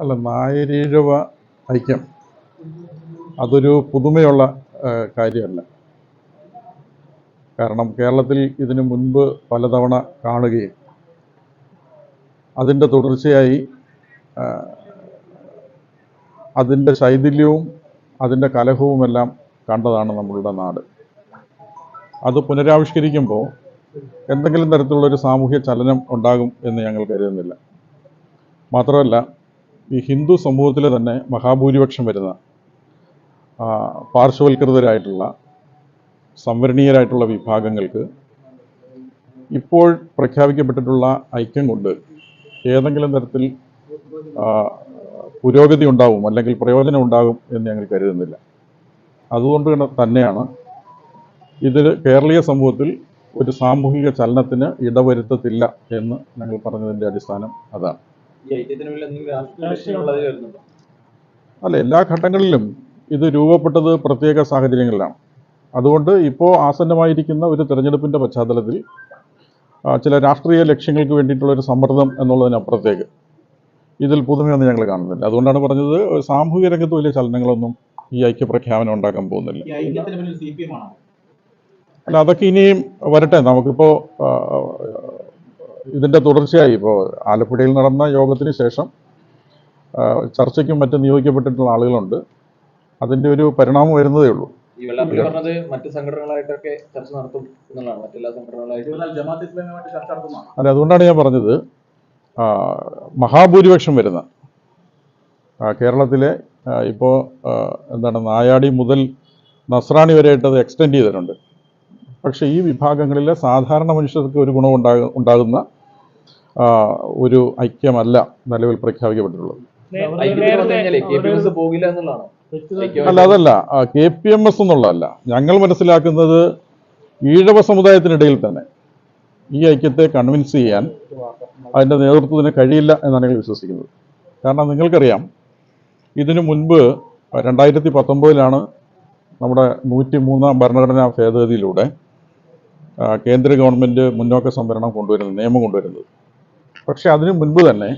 അല്ല നായരീഴവ ഐക്യം അതൊരു പുതുമയുള്ള കാര്യമല്ല. കാരണം കേരളത്തിൽ ഇതിനു മുൻപ് പലതവണ കാണുകയും അതിന്റെ തുടർച്ചയായി അതിന്റെ ശൈഥില്യവും അതിന്റെ കലഹവുമെല്ലാം കണ്ടതാണ് നമ്മളുടെ നാട്. അത് പുനരാവിഷ്കരിക്കുമ്പോൾ എന്തെങ്കിലും തരത്തിലുള്ളൊരു സാമൂഹ്യ ചലനം ഉണ്ടാകും എന്ന് ഞങ്ങൾ കരുതുന്നില്ല. മാത്രമല്ല ഈ ഹിന്ദു സമൂഹത്തിൽ തന്നെ മഹാഭൂരിപക്ഷം വരുന്ന പാർശ്വവൽകൃതരായിട്ടുള്ള സംവരണീയരായിട്ടുള്ള വിഭാഗങ്ങൾക്ക് ഇപ്പോൾ പ്രഖ്യാപിക്കപ്പെട്ടിട്ടുള്ള ഐക്യം കൊണ്ട് ഏതെങ്കിലും തരത്തിൽ പുരോഗതി ഉണ്ടാവും അല്ലെങ്കിൽ പ്രയോജനം ഉണ്ടാകും എന്ന് ഞങ്ങൾ കരുതുന്നില്ല. അതുകൊണ്ട് തന്നെയാണ് ഇതിൽ കേരളീയ സമൂഹത്തിൽ ഒരു സാമൂഹിക ചലനത്തിന് ഇടവരുത്തത്തില്ല എന്ന് ഞങ്ങൾ പറഞ്ഞതിന്റെ അടിസ്ഥാനം അതാണ്. അല്ല എല്ലാ ഘട്ടങ്ങളിലും ഇത് രൂപപ്പെട്ടത് പ്രത്യേക സാഹചര്യങ്ങളിലാണ്. അതുകൊണ്ട് ഇപ്പോൾ ആസന്നമായിരിക്കുന്ന ഒരു തെരഞ്ഞെടുപ്പിന്റെ പശ്ചാത്തലത്തിൽ ചില രാഷ്ട്രീയ ലക്ഷ്യങ്ങൾക്ക് വേണ്ടിയിട്ടുള്ള ഒരു സമ്മർദ്ദം എന്നുള്ളതിനപ്പുറത്തേക്ക് ഇതിൽ പുതുമയൊന്നും ഞങ്ങൾ കാണുന്നില്ല. അതുകൊണ്ടാണ് പറഞ്ഞത് സാമൂഹിക രംഗത്ത് വലിയ ചലനങ്ങളൊന്നും ഈ ഐക്യപ്രഖ്യാപനം ഉണ്ടാക്കാൻ പോകുന്നില്ല. അല്ല അതൊക്കെ ഇനിയും വരട്ടെ. നമുക്കിപ്പോൾ ഇതിന്റെ തുടർച്ചയായി ഇപ്പോൾ ആലപ്പുഴയിൽ നടന്ന യോഗത്തിന് ശേഷം ചർച്ചയ്ക്കും മറ്റും നിയോഗിക്കപ്പെട്ടിട്ടുള്ള ആളുകളുണ്ട്. അതിന്റെ ഒരു പരിണാമം വരുന്നതേ ഉള്ളൂ. ഈ വെള്ളാപ്പള്ളി പറഞ്ഞത് മറ്റ് സംഘടനകളായിട്ടൊക്കെ ചർച്ച നടത്തും എന്നുള്ളതാണ്. മറ്റെല്ലാ സംഘടനകളായിട്ട്. ജമാഅത്ത് ഇസ്ലാമിയുമായിട്ട് ചർച്ച അല്ല അതുകൊണ്ടാണ് ഞാൻ പറഞ്ഞത് മഹാഭൂരിപക്ഷം വരുന്ന കേരളത്തിലെ ഇപ്പോൾ എന്താണ് നായാടി മുതൽ നസ്രാണി വരെയായിട്ട് അത് എക്സ്റ്റെൻഡ് ചെയ്തിട്ടുണ്ട്. പക്ഷേ ഈ വിഭാഗങ്ങളിൽ സാധാരണ മനുഷ്യർക്ക് ഒരു ഗുണം ഉണ്ടാക ഉണ്ടാകുന്ന ഒരു ഐക്യമല്ല നിലവിൽ പ്രഖ്യാപിക്കപ്പെട്ടിട്ടുള്ളത്. അല്ല അതല്ല. കെ പി എം എസ് എന്നുള്ളതല്ല. ഞങ്ങൾ മനസ്സിലാക്കുന്നത് ഈഴവ സമുദായത്തിനിടയിൽ തന്നെ ഈ ഐക്യത്തെ കൺവിൻസ് ചെയ്യാൻ അതിന്റെ നേതൃത്വത്തിന് കഴിയില്ല എന്നാണ് ഞങ്ങൾ വിശ്വസിക്കുന്നത്. കാരണം നിങ്ങൾക്കറിയാം ഇതിനു മുൻപ് രണ്ടായിരത്തി പത്തൊമ്പതിലാണ് നമ്മുടെ നൂറ്റി മൂന്നാം ഭരണഘടനാ ഭേദഗതിയിലൂടെ കേന്ദ്ര ഗവൺമെന്റ് മുന്നോക്ക സംവരണം കൊണ്ടുവരുന്നത് നിയമം കൊണ്ടുവരുന്നത്. പക്ഷേ അതിനു മുൻപ് തന്നെ